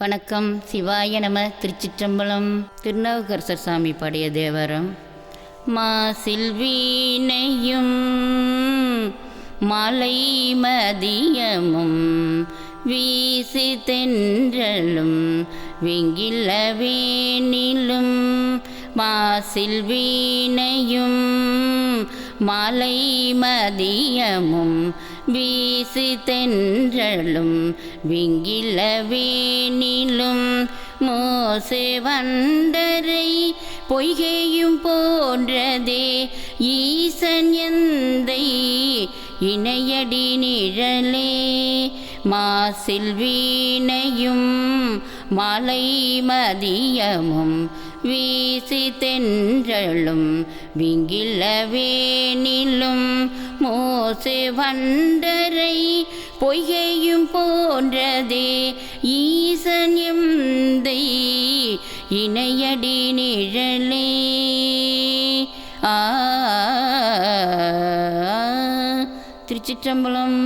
வணக்கம். சிவாய நம திருச்சிற்றம்பலம். திருநாவுக்கரசர் சாமி பாடிய தேவரம். மாசில் வீணையும் மாலை மதியமும் வீசி தென்றலும் வெங்கில வேணிலும் மாசில் வீணையும் மலை மதியமும் வீசு தென்றலும் விங்கில வேணிலும் மோசே வண்டரை பொய்கையும் போன்றதே. ஈசன் எந்தை இணையடி நிழலே மாசில் வீணையும் மலை மதியமும் வீசி தென்றலும் விங்கில வேணிலும் மோசு வண்டரை பொய்கையும் போன்றதே ஈசன் எந்தை இணையடி நிழலே. ஆ திருச்சிற்றம்பலம்.